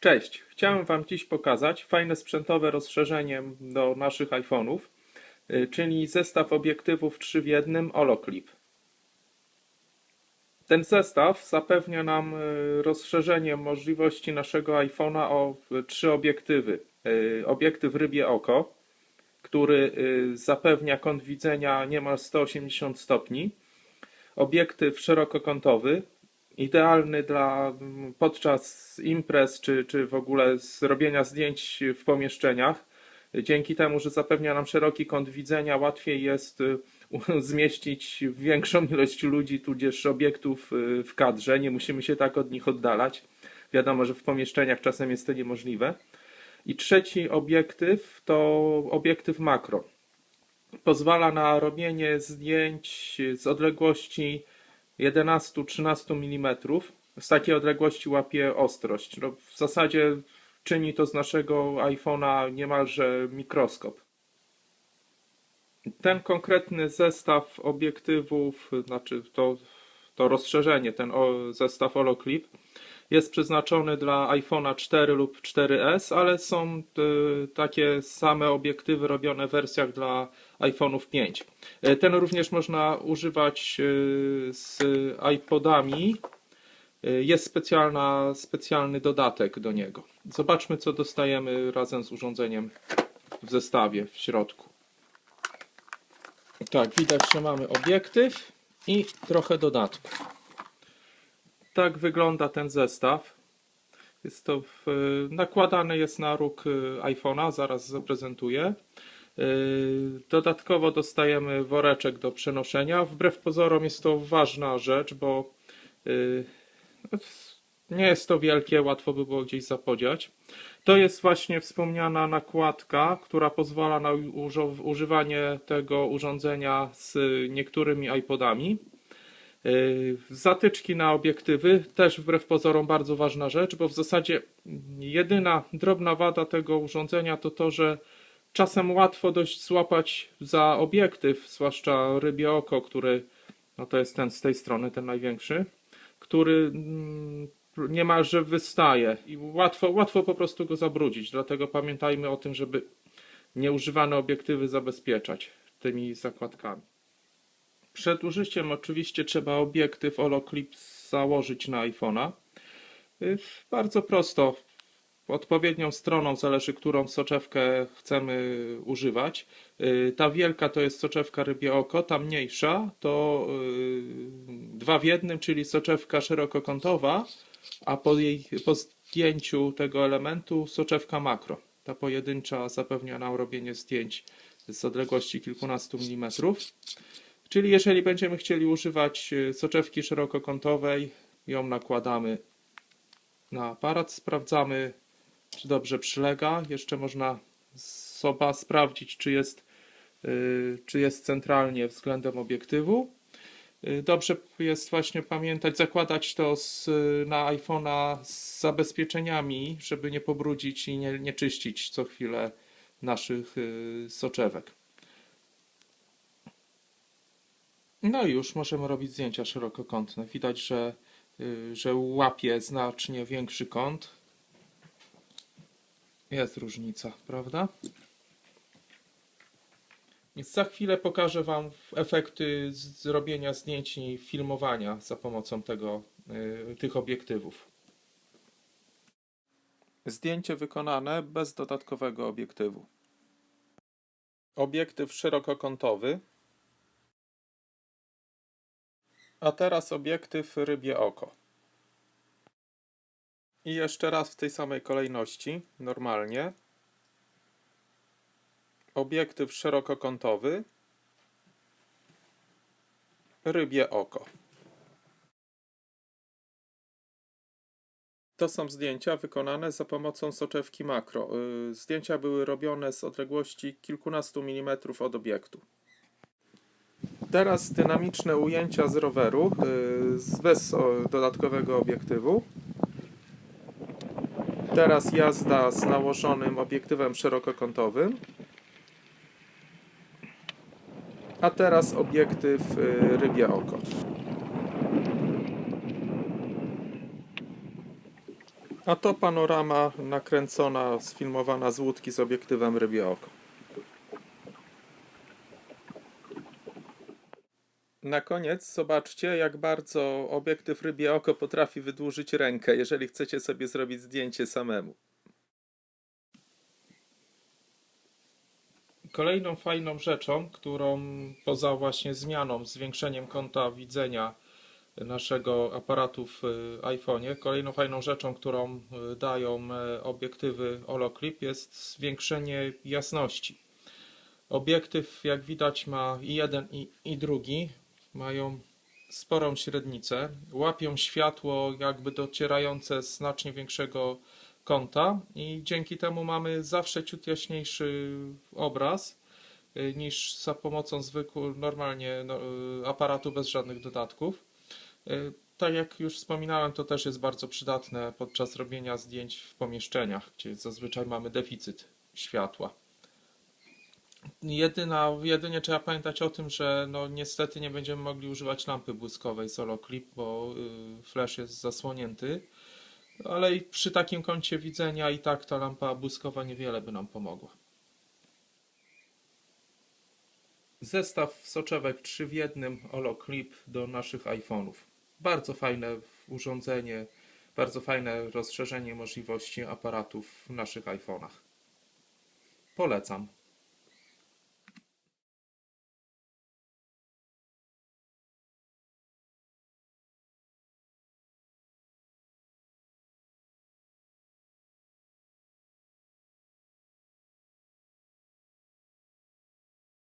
Cześć, chciałem Wam dziś pokazać fajne sprzętowe rozszerzenie do naszych iPhone'ów, y, czyli zestaw obiektywów 3 w 1 Holoclip. Ten zestaw zapewnia nam y, rozszerzenie możliwości naszego iPhone'a o y, trzy obiektywy. Obiektyw rybie oko, który zapewnia kąt widzenia niemal 180 stopni. Obiektyw szerokokątowy, idealny dla podczas imprez czy, czy w ogóle zrobienia zdjęć w pomieszczeniach. Dzięki temu, że zapewnia nam szeroki kąt widzenia, łatwiej jest y, zmieścić większą ilość ludzi, tudzież obiektów y, w kadrze. Nie musimy się tak od nich oddalać. Wiadomo, że w pomieszczeniach czasem jest to niemożliwe. I trzeci obiektyw to obiektyw makro. Pozwala na robienie zdjęć z odległości 11-13 mm. Z takiej odległości łapie ostrość. No, w zasadzie czyni to z naszego iPhone'a niemalże mikroskop. Ten konkretny zestaw obiektywów, znaczy to, to rozszerzenie, ten zestaw Holoclip, jest przeznaczony dla iPhone'a 4 lub 4S, ale są y, takie same obiektywy robione w wersjach dla iPhone'ów 5. Y, Ten również można używać y, z iPodami. Y, Jest specjalna, specjalny dodatek do niego. Zobaczmy, co dostajemy razem z urządzeniem w zestawie w środku. Tak, widać, że mamy obiektyw i trochę dodatków. Tak wygląda ten zestaw. Jest to w, nakładany jest na róg iPhone'a, zaraz zaprezentuję. Y, Dodatkowo dostajemy woreczek do przenoszenia. Wbrew pozorom jest to ważna rzecz, bo y, no, nie jest to wielkie, łatwo by było gdzieś zapodziać. To jest właśnie wspomniana nakładka, która pozwala na używanie tego urządzenia z niektórymi iPodami. Yy, Zatyczki na obiektywy też wbrew pozorom bardzo ważna rzecz, bo w zasadzie jedyna drobna wada tego urządzenia to to, że czasem łatwo dość złapać za obiektyw, zwłaszcza rybie oko, który, no to jest ten z tej strony, ten największy, który mm, niemalże wystaje i łatwo, łatwo po prostu go zabrudzić. Dlatego pamiętajmy o tym, żeby nieużywane obiektywy zabezpieczać tymi zakładkami. Przed użyciem oczywiście trzeba obiektyw Holoclip założyć na iPhone'a. Y, Bardzo prosto. Odpowiednią stroną zależy, którą soczewkę chcemy używać. Y, Ta wielka to jest soczewka rybie oko, ta mniejsza to y, dwa w jednym, czyli soczewka szerokokątowa, a po, jej, po zdjęciu tego elementu soczewka makro. Ta pojedyncza zapewnia nam robienie zdjęć z odległości kilkunastu milimetrów. Czyli jeżeli będziemy chcieli używać y, soczewki szerokokątowej, ją nakładamy na aparat, sprawdzamy, czy dobrze przylega. Jeszcze można soba sprawdzić, czy jest, y, czy jest centralnie względem obiektywu. Y, Dobrze jest właśnie pamiętać, zakładać to z, na iPhone'a z zabezpieczeniami, żeby nie pobrudzić i nie, nie czyścić co chwilę naszych y, soczewek. No i już możemy robić zdjęcia szerokokątne. Widać, że, że łapie znacznie większy kąt. Jest różnica, prawda? Więc za chwilę pokażę Wam efekty zrobienia zdjęć i filmowania za pomocą tego, y, tych obiektywów. Zdjęcie wykonane bez dodatkowego obiektywu. Obiektyw szerokokątowy. A teraz obiektyw rybie oko. I jeszcze raz w tej samej kolejności, normalnie. Obiektyw szerokokątowy. Rybie oko. To są zdjęcia wykonane za pomocą soczewki makro. Yy, Zdjęcia były robione z odległości kilkunastu milimetrów od obiektu. Teraz dynamiczne ujęcia z roweru z- bez dodatkowego obiektywu. Teraz jazda z nałożonym obiektywem szerokokątowym. A teraz obiektyw yy, rybie oko. A to panorama nakręcona, sfilmowana z łódki z obiektywem rybie oko. Na koniec zobaczcie, jak bardzo obiektyw rybie oko potrafi wydłużyć rękę, jeżeli chcecie sobie zrobić zdjęcie samemu. Kolejną fajną rzeczą, którą poza właśnie zmianą, zwiększeniem kąta widzenia naszego aparatu w y, iPhone'ie, kolejną fajną rzeczą, którą y, dają e, obiektywy Holoclip jest zwiększenie jasności. Obiektyw, jak widać, ma i jeden, i, i drugi. Mają sporą średnicę. Łapią światło, jakby docierające z znacznie większego kąta, i dzięki temu mamy zawsze ciut jaśniejszy obraz y, niż za pomocą zwykłego, normalnie no, y, aparatu bez żadnych dodatków. Y, Tak jak już wspominałem, to też jest bardzo przydatne podczas robienia zdjęć w pomieszczeniach, gdzie zazwyczaj mamy deficyt światła. Jedyna, jedynie trzeba pamiętać o tym, że no niestety nie będziemy mogli używać lampy błyskowej solo clip, bo y, flash jest zasłonięty. Ale i przy takim kącie widzenia i tak ta lampa błyskowa niewiele by nam pomogła. Zestaw soczewek 3 w jednym Holoclip do naszych iPhone'ów. Bardzo fajne urządzenie, bardzo fajne rozszerzenie możliwości aparatów w naszych iPhone'ach. Polecam.